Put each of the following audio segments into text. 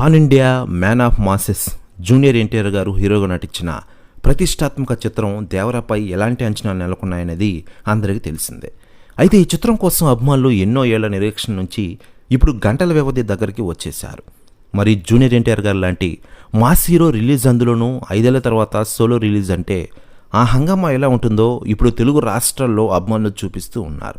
Pan India man of masses junior NTR garu హీరోగా నటించిన ప్రతిష్టాత్మక చిత్రం దేవరాపై ఎలాంటి అంచనాలు నెలకొన్నాయనేది అందరికీ తెలిసిందే. అయితే ఈ చిత్రం కోసం అభిమానులు ఎన్నో ఏళ్ళ నిరీక్షణ నుంచి ఇప్పుడు గంటల వ్యవధి దగ్గరికి వచ్చేశారు. మరి జూనియర్ ఎన్టీఆర్ గారు లాంటి మాస్ హీరో రిలీజ్ అందులోనూ ఐదేళ్ళ తర్వాత సోలో రిలీజ్ అంటే ఆ హంగామా ఎలా ఉంటుందో ఇప్పుడు తెలుగు రాష్ట్రాల్లో అభిమానులు చూపిస్తూ ఉన్నారు.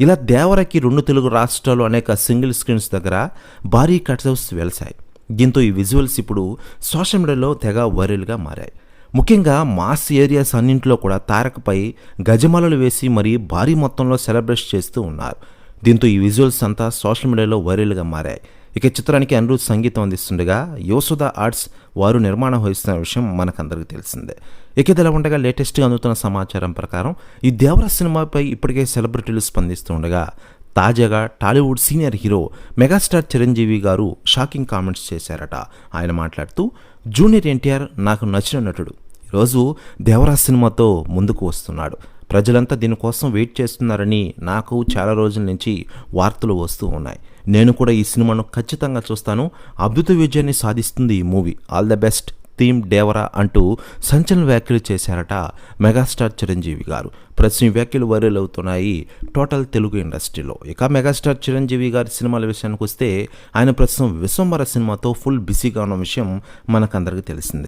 ఇలా దేవరకి రెండు తెలుగు రాష్ట్రాలు అనేక సింగిల్ స్క్రీన్స్ దగ్గర భారీ కట్అవుట్స్ వెలిశాయి. దీంతో ఈ విజువల్స్ ఇప్పుడు సోషల్ మీడియాలో తెగ వైరల్గా మారాయి. ముఖ్యంగా మాస్ ఏరియాస్ అన్నింటిలో కూడా తారకపై గజమాలలు వేసి మరీ భారీ మొత్తంలో సెలబ్రేట్ చేస్తూ ఉన్నారు. దీంతో ఈ విజువల్స్ అంతా సోషల్ మీడియాలో వైరల్గా మారాయి. ఇక చిత్రానికి అనురూధ్ సంగీతం అందిస్తుండగా యోసుద ఆర్ట్స్ వారు నిర్మాణం వహిస్తున్న విషయం మనకందరికీ తెలిసిందే. ఇక ఇదిలా ఉండగా లేటెస్ట్గా అందుతున్న సమాచారం ప్రకారం ఈ దేవర సినిమాపై ఇప్పటికే సెలబ్రిటీలు స్పందిస్తుండగా తాజాగా Tollywood senior hero megastar Chiranjeevi garu shocking comments చేశారట. ఆయన మాట్లాడుతూ జూనియర్ ఎన్టీఆర్ నాకు నచ్చిన నటుడు. ఈరోజు దేవరా సినిమాతో ముందుకు వస్తున్నాడు. ప్రజలంతా దీనికోసం వెయిట్ చేస్తున్నారని నాకు చాలా రోజుల నుంచి వార్తలు వస్తూ ఉన్నాయి. నేను కూడా ఈ సినిమాను ఖచ్చితంగా చూస్తాను. అద్భుత విజయాన్ని సాధిస్తుంది ఈ movie. All the best. Theme Devara అంటూ సంచలన వ్యాఖ్యలు చేశారట మెగాస్టార్ చిరంజీవి గారు. ప్రశ్న వ్యాఖ్యలు వైరల్ అవుతున్నాయి టోటల్ తెలుగు ఇండస్ట్రీలో. ఇక మెగాస్టార్ చిరంజీవి గారి సినిమాల విషయానికి వస్తే ఆయన ప్రస్తుతం విశ్వంబర సినిమాతో ఫుల్ బిజీగా ఉన్న విషయం మనకందరికీ తెలిసిందే.